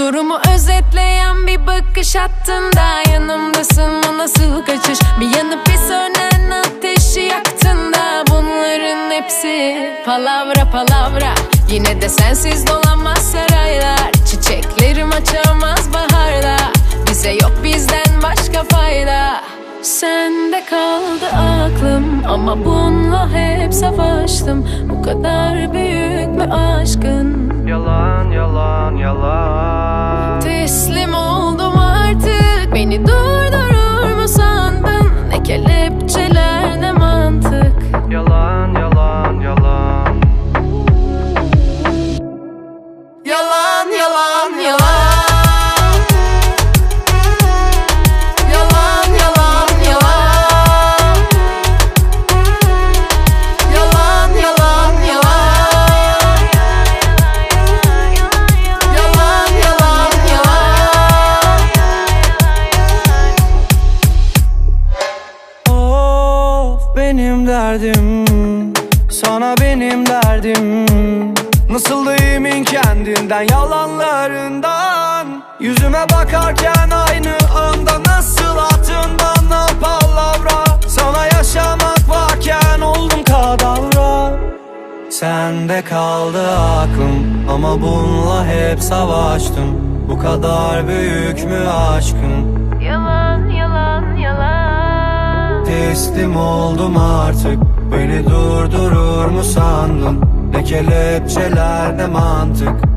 Durumu özetleyen bir bakış attın da Yanımdasın. Bu nasıl kaçış? Bir yanıp bir sönen ateşi yaktın da Bunların hepsi palavra palavra. Yine de sensiz dolanmaz saraylar. Çiçeklerim açamaz baharda Bize yok bizden başka fayda. Sende kaldı aklım Ama bununla hep savaştım. Bu kadar büyük mü aşkın. Yalan yalan yalan Ne kelepçeler ne benim derdim Sana benim derdim. Nasıl da emin kendinden yalanlarından. Yüzüme bakarken aynı anda Nasıl attın bana palavra Sana yaşamak varken oldum kadavra. Sende kaldı aklım Ama bununla hep savaştım. Bu kadar büyük mü aşkın Teslim oldum artık. Beni durdurur mu sandın? Ne kelepçeler ne mantık